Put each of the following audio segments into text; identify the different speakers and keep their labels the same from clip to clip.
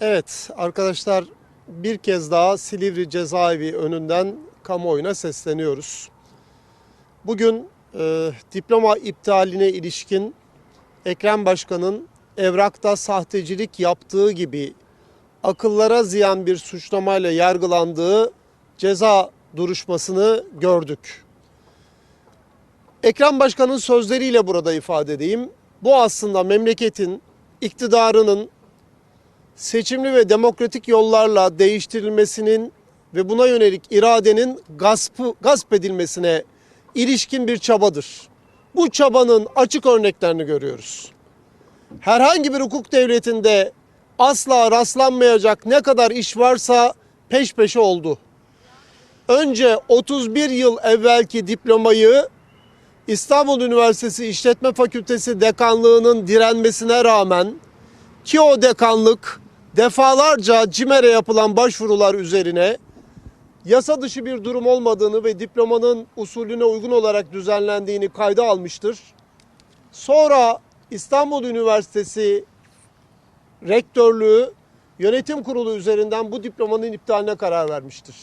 Speaker 1: Evet arkadaşlar bir kez daha Silivri cezaevi önünden kamuoyuna sesleniyoruz. Bugün e, diploma iptaline ilişkin Ekrem Başkan'ın evrakta sahtecilik yaptığı gibi akıllara ziyan bir suçlamayla yargılandığı ceza duruşmasını gördük. Ekrem Başkan'ın sözleriyle burada ifade edeyim. Bu aslında memleketin iktidarının seçimli ve demokratik yollarla değiştirilmesinin ve buna yönelik iradenin gaspı, gasp edilmesine ilişkin bir çabadır. Bu çabanın açık örneklerini görüyoruz. Herhangi bir hukuk devletinde asla rastlanmayacak ne kadar iş varsa peş peşe oldu. Önce 31 yıl evvelki diplomayı İstanbul Üniversitesi İşletme Fakültesi dekanlığının direnmesine rağmen ki o dekanlık defalarca CİMER'e yapılan başvurular üzerine yasa dışı bir durum olmadığını ve diplomanın usulüne uygun olarak düzenlendiğini kayda almıştır. Sonra İstanbul Üniversitesi Rektörlüğü Yönetim Kurulu üzerinden bu diplomanın iptaline karar vermiştir.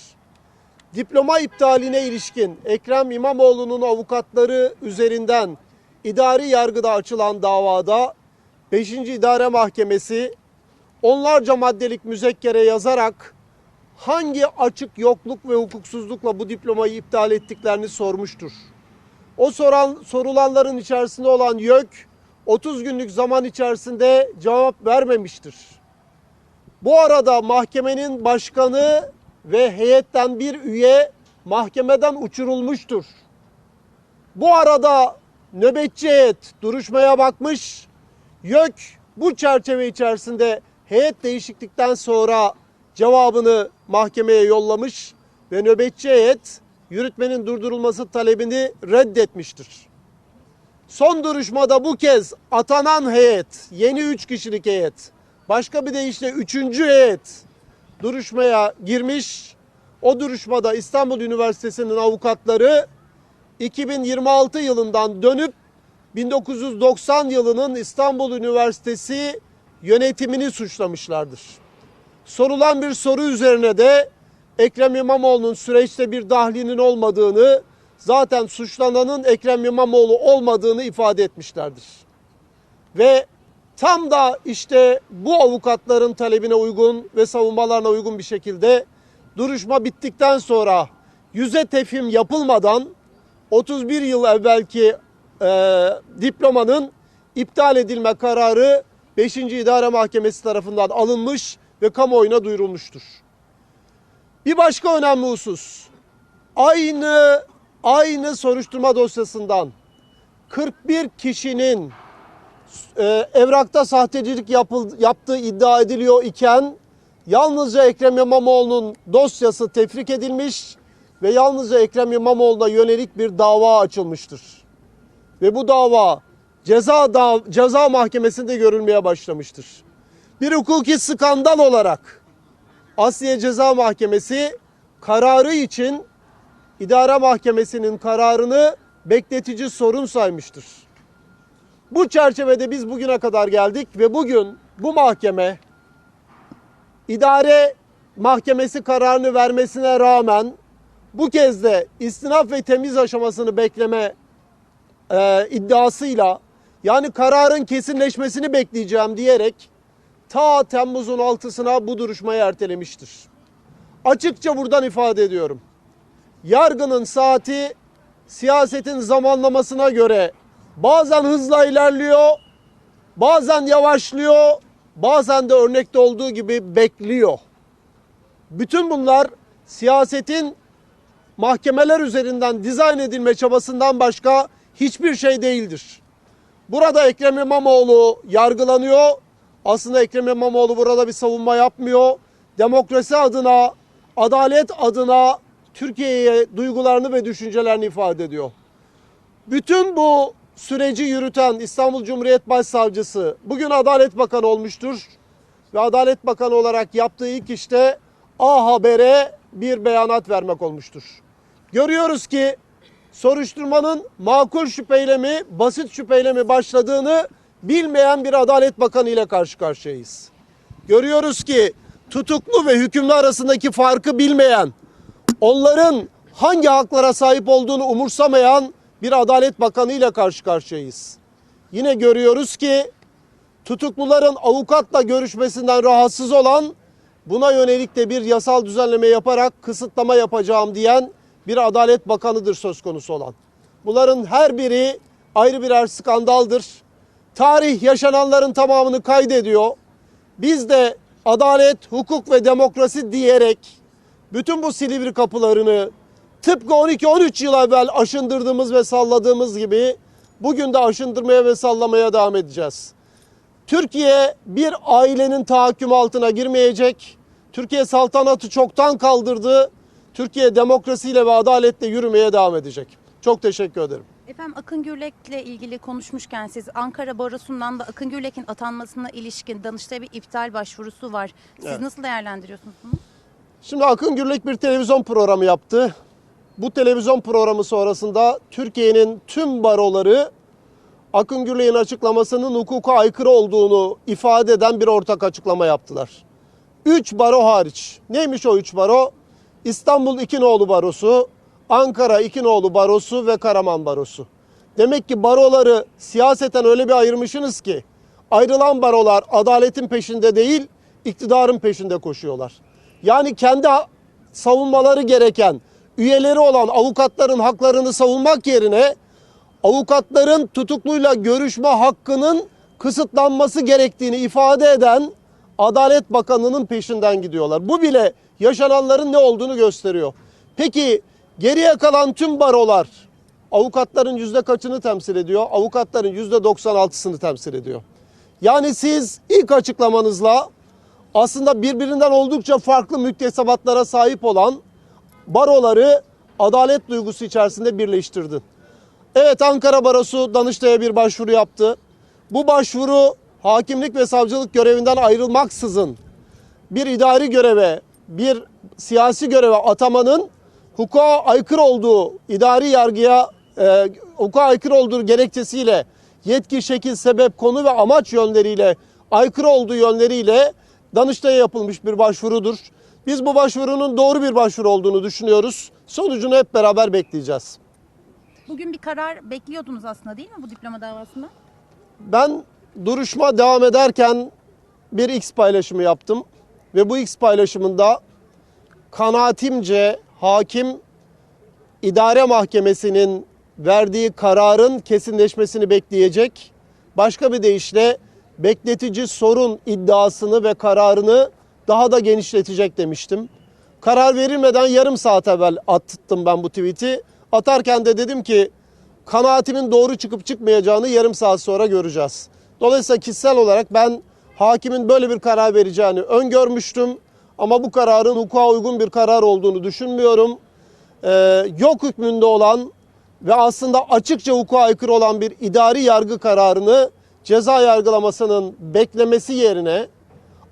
Speaker 1: Diploma iptaline ilişkin Ekrem İmamoğlu'nun avukatları üzerinden idari yargıda açılan davada 5. İdare Mahkemesi onlarca maddelik müzekkere yazarak hangi açık yokluk ve hukuksuzlukla bu diplomayı iptal ettiklerini sormuştur. O soran sorulanların içerisinde olan YÖK 30 günlük zaman içerisinde cevap vermemiştir. Bu arada mahkemenin başkanı ve heyetten bir üye mahkemeden uçurulmuştur. Bu arada nöbetçi heyet duruşmaya bakmış. YÖK bu çerçeve içerisinde heyet değişiklikten sonra cevabını mahkemeye yollamış ve nöbetçi heyet yürütmenin durdurulması talebini reddetmiştir. Son duruşmada bu kez atanan heyet, yeni 3 kişilik heyet, başka bir deyişle 3. heyet duruşmaya girmiş. O duruşmada İstanbul Üniversitesi'nin avukatları 2026 yılından dönüp 1990 yılının İstanbul Üniversitesi yönetimini suçlamışlardır. Sorulan bir soru üzerine de Ekrem İmamoğlu'nun süreçte bir dahlinin olmadığını, zaten suçlananın Ekrem İmamoğlu olmadığını ifade etmişlerdir. Ve tam da işte bu avukatların talebine uygun ve savunmalarına uygun bir şekilde duruşma bittikten sonra yüze tefhim yapılmadan 31 yıl evvelki e, diplomanın iptal edilme kararı 5. İdare Mahkemesi tarafından alınmış ve kamuoyuna duyurulmuştur. Bir başka önemli husus. Aynı aynı soruşturma dosyasından 41 kişinin e, evrakta sahtecilik yapıl, yaptığı iddia ediliyor iken yalnızca Ekrem İmamoğlu'nun dosyası tefrik edilmiş ve yalnızca Ekrem İmamoğlu'na yönelik bir dava açılmıştır. Ve bu dava ceza da, ceza mahkemesinde görülmeye başlamıştır. Bir hukuki skandal olarak Asliye Ceza Mahkemesi kararı için İdare Mahkemesi'nin kararını bekletici sorun saymıştır. Bu çerçevede biz bugüne kadar geldik ve bugün bu mahkeme idare mahkemesi kararını vermesine rağmen bu kez de istinaf ve temiz aşamasını bekleme e, iddiasıyla yani kararın kesinleşmesini bekleyeceğim diyerek ta Temmuz'un 6'sına bu duruşmayı ertelemiştir. Açıkça buradan ifade ediyorum. Yargının saati siyasetin zamanlamasına göre bazen hızla ilerliyor, bazen yavaşlıyor, bazen de örnekte olduğu gibi bekliyor. Bütün bunlar siyasetin mahkemeler üzerinden dizayn edilme çabasından başka hiçbir şey değildir. Burada Ekrem İmamoğlu yargılanıyor. Aslında Ekrem İmamoğlu burada bir savunma yapmıyor. Demokrasi adına, adalet adına Türkiye'ye duygularını ve düşüncelerini ifade ediyor. Bütün bu süreci yürüten İstanbul Cumhuriyet Başsavcısı bugün Adalet Bakanı olmuştur. Ve Adalet Bakanı olarak yaptığı ilk işte A Haber'e bir beyanat vermek olmuştur. Görüyoruz ki soruşturmanın makul şüpheyle mi, basit şüpheyle mi başladığını bilmeyen bir Adalet Bakanı ile karşı karşıyayız. Görüyoruz ki tutuklu ve hükümlü arasındaki farkı bilmeyen, onların hangi haklara sahip olduğunu umursamayan bir Adalet Bakanı ile karşı karşıyayız. Yine görüyoruz ki tutukluların avukatla görüşmesinden rahatsız olan buna yönelik de bir yasal düzenleme yaparak kısıtlama yapacağım diyen bir Adalet Bakanı'dır söz konusu olan. Bunların her biri ayrı birer skandaldır. Tarih yaşananların tamamını kaydediyor. Biz de adalet, hukuk ve demokrasi diyerek bütün bu Silivri kapılarını tıpkı 12-13 yıl evvel aşındırdığımız ve salladığımız gibi bugün de aşındırmaya ve sallamaya devam edeceğiz. Türkiye bir ailenin tahakküm altına girmeyecek. Türkiye saltanatı çoktan kaldırdı. Türkiye demokrasiyle ve adaletle yürümeye devam edecek. Çok teşekkür ederim.
Speaker 2: Efendim Akın Gürlek'le ilgili konuşmuşken siz Ankara Barosu'ndan da Akın Gürlek'in atanmasına ilişkin Danıştay'a bir iptal başvurusu var. Siz
Speaker 1: Evet.
Speaker 2: nasıl değerlendiriyorsunuz bunu?
Speaker 1: Şimdi Akın Gürlek bir televizyon programı yaptı. Bu televizyon programı sonrasında Türkiye'nin tüm baroları Akın Gürlek'in açıklamasının hukuka aykırı olduğunu ifade eden bir ortak açıklama yaptılar. Üç baro hariç. Neymiş o üç baro? İstanbul İkinoğlu Barosu, Ankara İkinoğlu Barosu ve Karaman Barosu. Demek ki baroları siyaseten öyle bir ayırmışsınız ki ayrılan barolar adaletin peşinde değil, iktidarın peşinde koşuyorlar. Yani kendi savunmaları gereken üyeleri olan avukatların haklarını savunmak yerine avukatların tutukluyla görüşme hakkının kısıtlanması gerektiğini ifade eden Adalet Bakanı'nın peşinden gidiyorlar. Bu bile yaşananların ne olduğunu gösteriyor. Peki geriye kalan tüm barolar avukatların yüzde kaçını temsil ediyor? Avukatların yüzde 96'sını temsil ediyor. Yani siz ilk açıklamanızla aslında birbirinden oldukça farklı müktesebatlara sahip olan baroları adalet duygusu içerisinde birleştirdin. Evet Ankara Barosu Danıştay'a bir başvuru yaptı. Bu başvuru hakimlik ve savcılık görevinden ayrılmaksızın bir idari göreve, bir siyasi göreve atamanın hukuka aykırı olduğu, idari yargıya e, hukuka aykırı olduğu gerekçesiyle yetki, şekil, sebep, konu ve amaç yönleriyle aykırı olduğu yönleriyle Danıştay'a yapılmış bir başvurudur. Biz bu başvurunun doğru bir başvuru olduğunu düşünüyoruz. Sonucunu hep beraber bekleyeceğiz.
Speaker 2: Bugün bir karar bekliyordunuz aslında değil mi bu diploma davasında?
Speaker 1: Ben duruşma devam ederken bir X paylaşımı yaptım ve bu X paylaşımında kanaatimce hakim idare mahkemesinin verdiği kararın kesinleşmesini bekleyecek. Başka bir deyişle bekletici sorun iddiasını ve kararını daha da genişletecek demiştim. Karar verilmeden yarım saat evvel attım ben bu tweet'i. Atarken de dedim ki kanaatimin doğru çıkıp çıkmayacağını yarım saat sonra göreceğiz. Dolayısıyla kişisel olarak ben hakimin böyle bir karar vereceğini öngörmüştüm. Ama bu kararın hukuka uygun bir karar olduğunu düşünmüyorum. Ee, yok hükmünde olan ve aslında açıkça hukuka aykırı olan bir idari yargı kararını ceza yargılamasının beklemesi yerine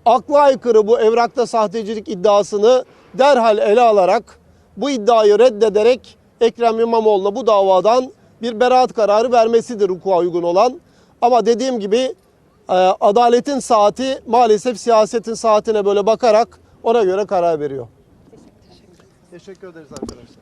Speaker 1: akla aykırı bu evrakta sahtecilik iddiasını derhal ele alarak bu iddiayı reddederek Ekrem İmamoğlu'na bu davadan bir beraat kararı vermesidir hukuka uygun olan. Ama dediğim gibi e, adaletin saati maalesef siyasetin saatine böyle bakarak ona göre karar veriyor. Teşekkür ederiz arkadaşlar.